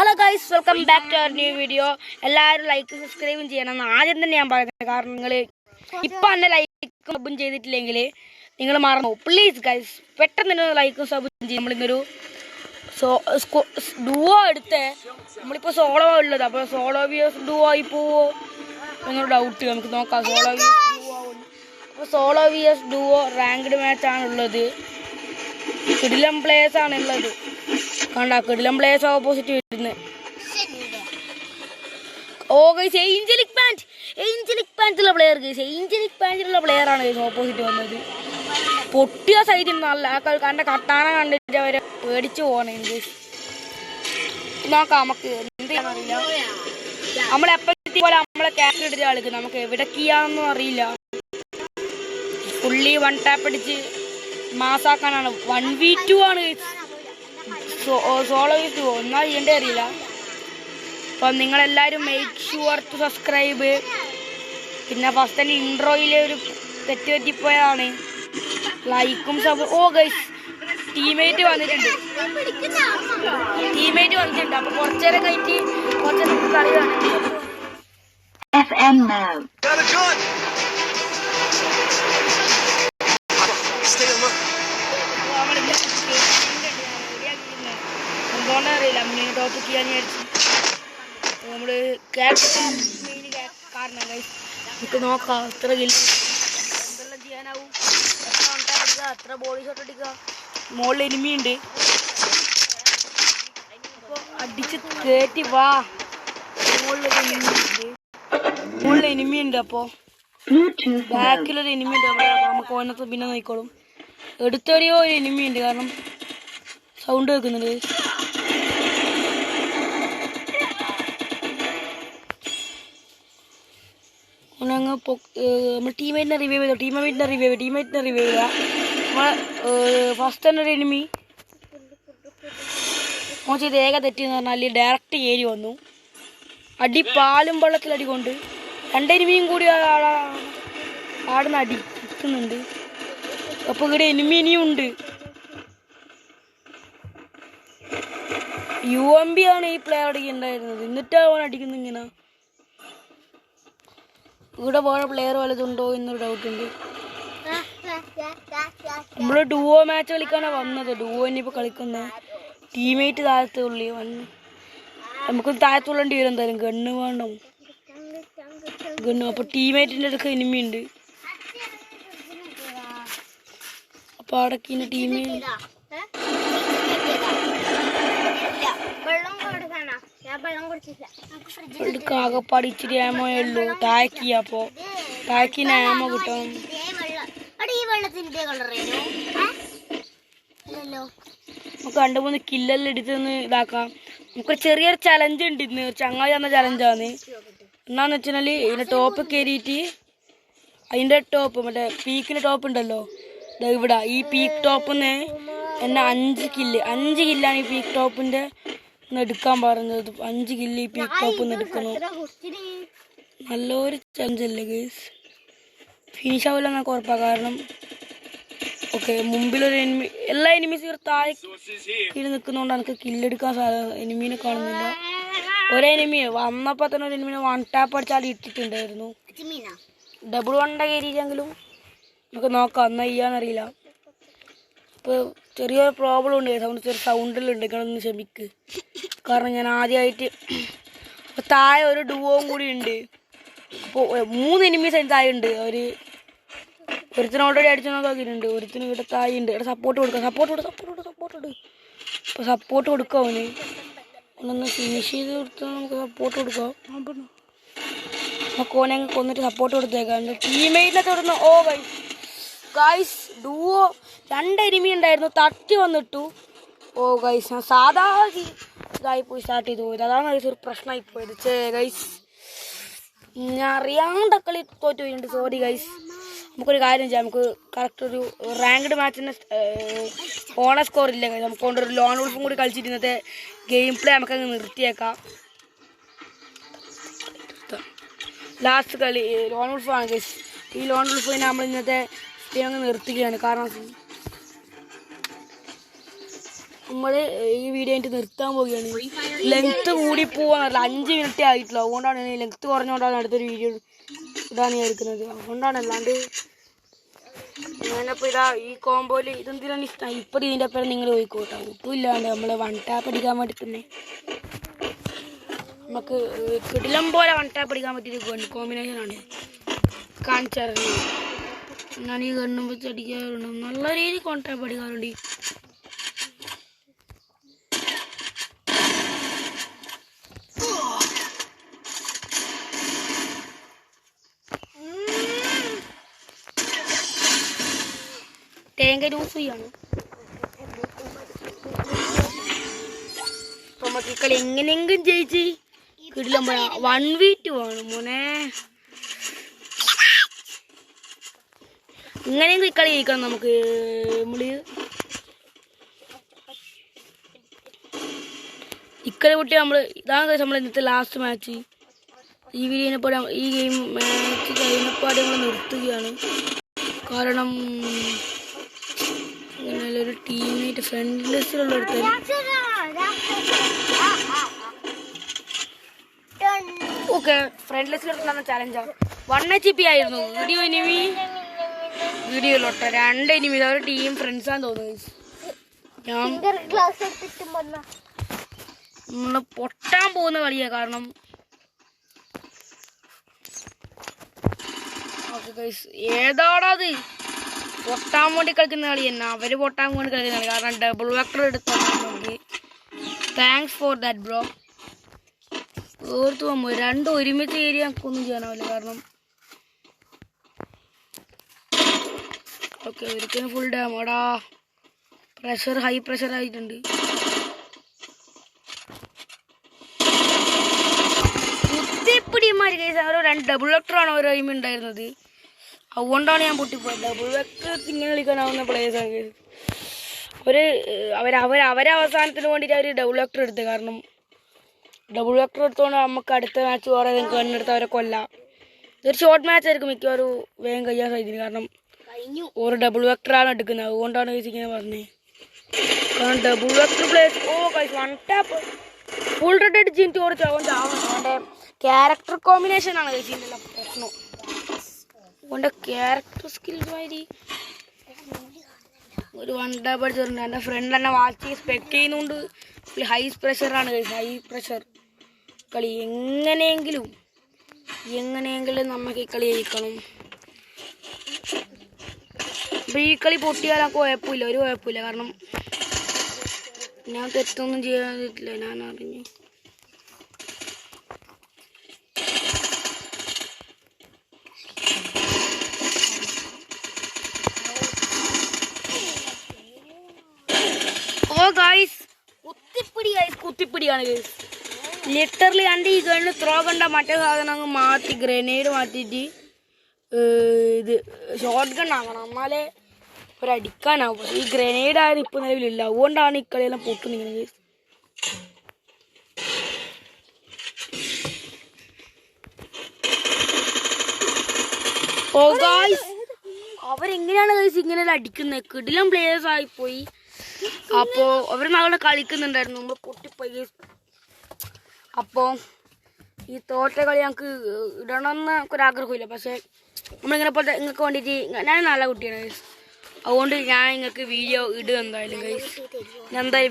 Hello guys welcome back to our new video എല്ലാവരും like സബ്സ്ക്രൈബും ചെയ്യണം എന്ന് ആദ്യം തന്നെ ഞാൻ പറയുന്നത് കാരണം നിങ്ങൾ ഇപ്പം തന്നെ ലൈക്കും സബും ചെയ്തിട്ടില്ലെങ്കിൽ നിങ്ങൾ മറന്നു പ്ലീസ് ഗൈസ് പെട്ടെന്ന് തന്നെ ലൈക്കും സബും ചെയ്യും. നമ്മളിങ്ങൊരു സോ ഡുവോ എടുത്ത് നമ്മളിപ്പോൾ സോളോ ഉള്ളത്. അപ്പോൾ സോളോ വ്യൂസ് ഡുവോ ആയി പോവോ എന്നൊരു ഡൗട്ട് നമുക്ക് നോക്കാം. സോളോ വ്യൂസ് ഡുവോ അപ്പോൾ solo views duo ranked match ഉള്ളത്. കിടിലം പ്ലേസ് ആണ് ഉള്ളത്. കണ്ട കിടിലം പ്ലേയേഴ്സ് ഓപ്പോസിറ്റ് വരുന്നത് ഓ ഗൈസ് ഏഞ്ചലിക് പാന്റ് ഏഞ്ചലിക് പാന്റുള്ള പ്ലെയർ ഗൈസ് ഏഞ്ചലിക് പാന്റിലുള്ള പ്ലെയർ ആണ് ഗൈസ് ഓപ്പോസിറ്റ് വന്നത്. പൊട്ടിയ സൈഡിൽ നല്ല കണ്ട കട്ടാന കണ്ടിട്ട് അവരെ പേടിച്ചു പോകണേ ഗൈസ് നോക്കാം നമുക്ക്. എന്ത് നമ്മളെപ്പോഴത്തെ പോലെ നമ്മളെ ക്യാഷ് എടുത്ത ആൾക്ക് നമുക്ക് എവിടേക്കാന്നും അറിയില്ല. ഫുള്ളി വൺ ടാപ്പ് അടിച്ച് മാസാക്കാനാണ് വൺ വി ടു ആണ് സോളോ വി? പോകും ഒന്നാ ചെയ്യേണ്ടേ അറിയില്ല. അപ്പം നിങ്ങളെല്ലാവരും മേക്ക് ഷുവർ ടു സബ്സ്ക്രൈബ് പിന്നെ ഫസ്റ്റ് തന്നെ ഇൻട്രോയിലെ ഒരു തെറ്റ് പറ്റിപ്പോയതാണ് ലൈക്കും സബ് ഓ ഗൈസ് ടീമേറ്റ് വന്നിട്ടുണ്ട്. ടീമേറ്റ് വന്നിട്ടുണ്ട്. അപ്പൊ കുറച്ചേരം കഴിഞ്ഞിട്ട് കുറച്ചേരം കളി കാണാം അറിയില്ല മെയിൻ ടോപ്പ് ചെയ്യാൻ വിചാരിച്ചു. നമ്മൾ ക്യാപ്റ്റൻ മെയിൻ കാരണം. നമുക്ക് നോക്കാം എത്ര കില്ല എന്തെല്ലാം ചെയ്യാനാവും? എത്ര വൺ അടിക്കുക എത്ര ബോളി ഷോട്ട് അടിക്കുക മുകളിൽ എനിമി ഉണ്ട്. അപ്പൊ അടിച്ച് കയറ്റി വാ. മുകളിലൊരു എനിമി ഉണ്ട്. മുകളിൽ എനിമി ഉണ്ട് അപ്പോ. Bluetooth ബാക്കിലൊരു എനിമി ഉണ്ട് അവിടെ. നമുക്ക് ഓനത്ത് പിന്നെ നോക്കിക്കോളും. എടുത്തെറിയോ ഒരു എനിമി ഉണ്ട്. കാരണം സൗണ്ട് കേൾക്കുന്നുണ്ട്. ഓനങ്ങ് നമ്മൾ ടീമേറ്റിനെ റിവൈവ് ചെയ്തു? ടീമേറ്റിനെ റിവൈവ് ടീമേറ്റിനെ റിവൈവ് ചെയ്യുക നമ്മളെ ഫസ്റ്റ് തന്നെ ഒരു എനിമി ഓൻ ചെയ്ത് ഏക തെറ്റിയെന്ന് പറഞ്ഞാൽ ഡയറക്റ്റ് ഏരി വന്നു. അടി പാലും വെള്ളത്തിൽ അടി കൊണ്ട് രണ്ടെനിമിയും കൂടി ആടുന്ന അടി കിട്ടുന്നുണ്ട്. അപ്പൊ ഇവിടെ എനിമി ഇനിയും ഉണ്ട്. യു എം ബി ആണ് ഈ പ്ലെയർ അടിക്കുന്നുണ്ടായിരുന്നത് എന്നിട്ടാണ് അടിക്കുന്നത് ഇങ്ങനെ? ഇവിടെ വേറെ പ്ലെയർ വല്ലതുണ്ടോ എന്നൊരു ഡൗട്ട് ഉണ്ട്. നമ്മൾ ഡുവോ മാച്ച് കളിക്കാനാ വന്നത്. ഡുവോ ഇനിയിപ്പോ കളിക്കുന്ന ടീമേറ്റ് താഴത്തുള്ളി വന്ന്. നമുക്ക് താഴത്തുള്ളേണ്ടി വരും എന്തായാലും. ഗണ്ണ് വേണം. ഗണ്ണ് അപ്പൊ ടീമേറ്റിന്റെ അടുക്ക എനിമി ഉണ്ട്. അപ്പൊ അവിടെ ടീമേ അവൾക്ക് ആകെപ്പാട് ഇച്ചിരി ആമോയേ ഉള്ളൂ. താക്കി അപ്പോ. താക്കിന് ആമോ കിട്ടും. നമുക്ക് രണ്ട് മൂന്ന് കില്ലെല്ലാം എടുത്തൊന്ന് ഇതാക്കാം. നമുക്ക് ചെറിയൊരു ചലഞ്ച് ഉണ്ട് ഇന്ന്. ചങ്ങായി തന്ന ചലഞ്ചാണ് എന്നാന്ന് വെച്ചാൽ ഇതിന്റെ ടോപ്പ് കയറിയിട്ട് അതിന്റെ ടോപ്പ് മറ്റേ പീക്കിന്റെ ടോപ്പ് ഉണ്ടല്ലോ. ഇവിടെ ഈ പീക്ക് ടോപ്പിന്ന് എന്നെ അഞ്ച് കില്ല് അഞ്ച് കില്ലാണ് ഈ പീക്ക് ടോപ്പിന്റെ എടുക്കാൻ പറഞ്ഞത് അഞ്ച് കില്ലി പിക്കപ്പ് എടുക്കണം. നല്ലൊരു ചലഞ്ച് അല്ലേ ഗേസ് ഫിനിഷ് ആവില്ല എന്നൊക്കെ ഉറപ്പാണ് കാരണം ഓക്കെ മുമ്പിലൊരു എനിമി എല്ലാ എനിമീസ് താഴെ കീഴിൽ നിൽക്കുന്നതുകൊണ്ട് എനിക്ക് കില്ലെടുക്കാൻ സാധ്യത എനിമീനെ കാണുന്നില്ല. ഒരു എനിമി വന്നപ്പോൾ തന്നെ ഒരു എനിമീനെ വൺ ടാപ്പ് അടിച്ചാൽ ഇട്ടിട്ടുണ്ടായിരുന്നു. ഡബിൾ വണ്ട കയറിയില്ലെങ്കിലും നമുക്ക് നോക്കാം എന്നാൽ ചെയ്യാന്നറിയില്ല. ഇപ്പോൾ ചെറിയൊരു പ്രോബ്ലം ഉണ്ട്. സൗണ്ട് ചെറിയ സൗണ്ടിലുണ്ട് നിങ്ങളൊന്ന് ക്ഷമിക്ക്. കാരണം ഞാൻ ആദ്യമായിട്ട് താഴെ ഒരു ഡുവോവും കൂടി ഉണ്ട്. ഇപ്പോൾ മൂന്ന് എനിമീസ് അതിന് താഴെ ഉണ്ട്. ഒരു ഒരുത്തിന് ഓൾറെഡി അടിച്ചു നോക്കിയിട്ടുണ്ട് ഒരുത്തിന് ഇവിടെ താഴെ ഉണ്ട്. ഇവിടെ സപ്പോർട്ട് കൊടുക്കാം. സപ്പോർട്ട് കൊടുക്കാം സപ്പോർട്ട് സപ്പോർട്ട് കൊടുക്കും. അപ്പോൾ സപ്പോർട്ട് കൊടുക്കാം അവന്. ഒന്നൊന്ന് ഫിനിഷ് ചെയ്ത് കൊടുത്താൽ നമുക്ക് സപ്പോർട്ട് കൊടുക്കാം. നമുക്ക് ഓനെ കൊന്നിട്ട് സപ്പോർട്ട് കൊടുത്തേക്കാം. ടീമേറ്റിനെ തുടർന്ന് ഓ ഗൈസ് ഗൈസ് ഡുവോ രണ്ട് എനിമി ഉണ്ടായിരുന്നു തട്ടി വന്നിട്ടു. ഓ ഗൈസ് ഞാൻ സാധാ ഇതായി പോയി സ്റ്റാർട്ട് ചെയ്തു പോയത്. അതാണ് ഗൈസ് ഒരു പ്രശ്നമായി പോയത്. ചേ ഗൈസ് ഞാൻ അറിയാണ്ട് കളി തോറ്റു പോയിട്ടുണ്ട്. സോറി ഗൈസ് നമുക്കൊരു കാര്യം ചെയ്യാം. നമുക്ക് കറക്റ്റ് ഒരു റാങ്ക്ഡ് മാച്ചിന് ഓണ സ്കോർ ഇല്ല ഗൈസ് നമുക്ക് കൊണ്ടൊരു ലോൺ ഉൾഫും കൂടി കളിച്ചിട്ട് ഇന്നത്തെ ഗെയിം പ്ലേ നമുക്ക് അങ്ങ് നിർത്തിയേക്കാം. ലാസ്റ്റ് കളി ലോൺ ഉൾഫ് ആണ് ഗൈസ് ഈ ലോൺ ഉൾഫിനെ നമ്മൾ ഇന്നത്തെ ഗെയിം അങ്ങ് നിർത്തുകയാണ്. കാരണം നമ്മൾ ഈ വീഡിയോ ആയിട്ട് നിർത്താൻ പോവുകയാണ്. ലെങ്ത്ത് കൂടി പോവാന്നല്ല അഞ്ച് മിനിറ്റ് ആയിട്ടുള്ളൂ. അതുകൊണ്ടാണ് ഈ ലെങ്ത് കുറഞ്ഞുകൊണ്ടാണ് അടുത്തൊരു വീഡിയോ ഇതാണ് ഞാൻ എടുക്കുന്നത്. അതുകൊണ്ടാണ് അല്ലാണ്ട് ഞാനപ്പോൾ ഇതാ ഈ കോമ്പോയിൽ ഇതെന്തിനാണ് ഇഷ്ടം? ഇപ്പം ഇതിന്റെ അപ്പുറം നിങ്ങൾ പോയിക്കോട്ടെ. ഒട്ടും ഇല്ലാണ്ട് നമ്മൾ വൺ ടാപ്പ് അടിക്കാൻ വേണ്ടി നമുക്ക് കിടിലം പോലെ വൺ ടാപ്പ് അടിക്കാൻ പറ്റിയൊരു ഗൺ കോമ്പിനേഷനാണ് കാണിച്ചറിഞ്ഞു ഞാൻ ഈ കണ്ണും വെച്ച് അടിക്കാറുണ്ട്. നല്ല രീതിയിൽ വൺ ടാപ്പ് അടിക്കാറുണ്ട് എങ്ങനെയെങ്കിലും ജയിച്ച് കിടിലം വൺ വീറ്റ് വേണം മോനെ. ഇങ്ങനെയെങ്കിലും ഈ കളി ജയിക്കണം നമുക്ക് നമ്മൾ ഇക്കളി കുട്ടി നമ്മൾ ഇതാണ് നമ്മൾ ഇന്നത്തെ ലാസ്റ്റ് മാച്ച് ഈ വീഡിയോനെപ്പാട് ഈ ഗെയിം മാച്ച് കഴിഞ്ഞപ്പാട് നമ്മൾ നിർത്തുകയാണ്. കാരണം ഒരു ടീമേറ്റ് ഫ്രണ്ട് ലിസ്റ്റിലുള്ള ഒരുത്തൻ ഓക്കെ ഫ്രണ്ട് ലിസ്റ്റിലുള്ള ചാലഞ്ചാണ് വൺ എച്ച് പി ആയിരുന്നു. വീഡിയോ ഇനിമി വീഡിയോയിലോട്ടെ. രണ്ട് ഇനിമി ഒരു ടീം ഫ്രണ്ട്സാന്ന് തോന്നുന്നു ഞാൻ നമ്മൾ പൊട്ടാൻ പോകുന്ന കളിയാ കാരണം. ഏതാടാത് പൊട്ടാൻ വേണ്ടി കളിക്കുന്ന കളി തന്നെ. അവർ പൊട്ടാൻ വേണ്ടി കളിക്കുന്ന കളി. കാരണം ഡബിൾ വെക്ടർ എടുത്തോണ്ട് താങ്ക്സ് ഫോർ ദാറ്റ് ബ്രോ ഓർത്തു പോകുമ്പോൾ രണ്ടും ഒരുമിച്ച് ഏരിയ നമുക്കൊന്നും ചെയ്യാനാവില്ല. കാരണം ഓക്കെ ഒരിക്കലും ഫുൾ ഡാം എടാ പ്രഷർ ഹൈ പ്രഷർ ആയിട്ടുണ്ട്. കുത്തിപ്പിടിമാര് കേസ് ഓരോ രണ്ട് ഡബിൾ വെക്ടറാണ് ഓരോ ടൈം ഉണ്ടായിരുന്നത് അതുകൊണ്ടാണ് ഞാൻ പൊട്ടിപ്പോയത്. ഡബിൾ വെക്ടർ ഇങ്ങനെ കളിക്കാനാവുന്ന പ്ലേയേഴ്സാണ് കേസ് ഒരു അവർ അവർ അവരെ അവസാനത്തിന് വേണ്ടിയിട്ട് അവർ ഡബിൾ വെക്ടർ എടുത്ത് കാരണം ഡബിൾ വെക്ടർ എടുത്തോണ്ട് നമുക്ക് അടുത്ത മാച്ച് വേറെ കണ്ണെടുത്ത് അവരെ കൊല്ലാം. ഇതൊരു ഷോർട്ട് മാച്ച് ആയിരിക്കും മിക്കവാറും വേഗം കഴിയാൻ സാധിക്കും കാരണം കഴിഞ്ഞു. ഒരു ഡബിൾ വെക്ടറാണ് എടുക്കുന്നത്. അതുകൊണ്ടാണ് ഇങ്ങനെ പറഞ്ഞത് കാരണം double vector plays oh guys one tap full red എനിക്ക് ഓർച്ച് അതുകൊണ്ട് അവന്റെ ക്യാരക്ടർ കോമ്പിനേഷൻ ആണ് കഴിച്ചിട്ടുള്ള പ്രശ്നം. അവന്റെ ക്യാരക്ടർ സ്കിൽസ് മാതിരി ഒരു വൺ ടാപ്പ് അടിച്ചിട്ടുണ്ട് എന്റെ ഫ്രണ്ട് തന്നെ വാച്ച് സ്പെക്ട് ചെയ്യുന്നുണ്ട്. ഹൈ പ്രഷറാണ് കഴിച്ചത് ഹൈ പ്രഷർ കളി എങ്ങനെയെങ്കിലും എങ്ങനെയെങ്കിലും നമുക്ക് ഈ കളി ജയിക്കണം. അപ്പൊ ഈ കളി പൊട്ടിയാൽ ആ കുഴപ്പമില്ല ഒരു കുഴപ്പമില്ല. കാരണം ഞാൻ തെറ്റൊന്നും ചെയ്യാതില്ല ഞാൻ അറിഞ്ഞു. കുത്തിപ്പിടിയാണ് ലിറ്ററലി എന്റെ ഈ ഗണ്ണ് ത്രോ കണ്ട മറ്റേ സാധനം അങ്ങ് മാറ്റി ഗ്രനേഡ് മാറ്റിയിട്ട് ഇത് ഷോർട്ട് ഗൺ ആക്കണം എന്നാലേ ഒരടിക്കാനാവും. ഈ ഗ്രനേഡ് ആയാലും ഇപ്പൊ നിലവിലില്ല. അതുകൊണ്ടാണ് ഈ കളിയെല്ലാം പൊട്ടുന്നിങ്ങനെ ഓ അവരെങ്ങനെയാണ് ഗൈസ് ഇങ്ങനെ അടിക്കുന്നത് കിടിലം പ്ലേയേഴ്സ് ആയിപ്പോയി. അപ്പോ അവർ നാളെ കളിക്കുന്നുണ്ടായിരുന്നു. നമ്മൾ പൊട്ടിപ്പോയി ഗൈസ് അപ്പോ ഈ തോറ്റ കളി ഞങ്ങൾക്ക് ഇടണമെന്ന് നമുക്കൊരാഗ്രഹമില്ല പക്ഷേ നമ്മളിങ്ങനെ പോലത്തെ നിങ്ങൾക്ക് വേണ്ടിയിട്ട് ഞാൻ നല്ല കുട്ടിയാണ് അതുകൊണ്ട് ഞാൻ നിങ്ങൾക്ക് വീഡിയോ ഇടുക എന്തായാലും ഞാൻ എന്തായാലും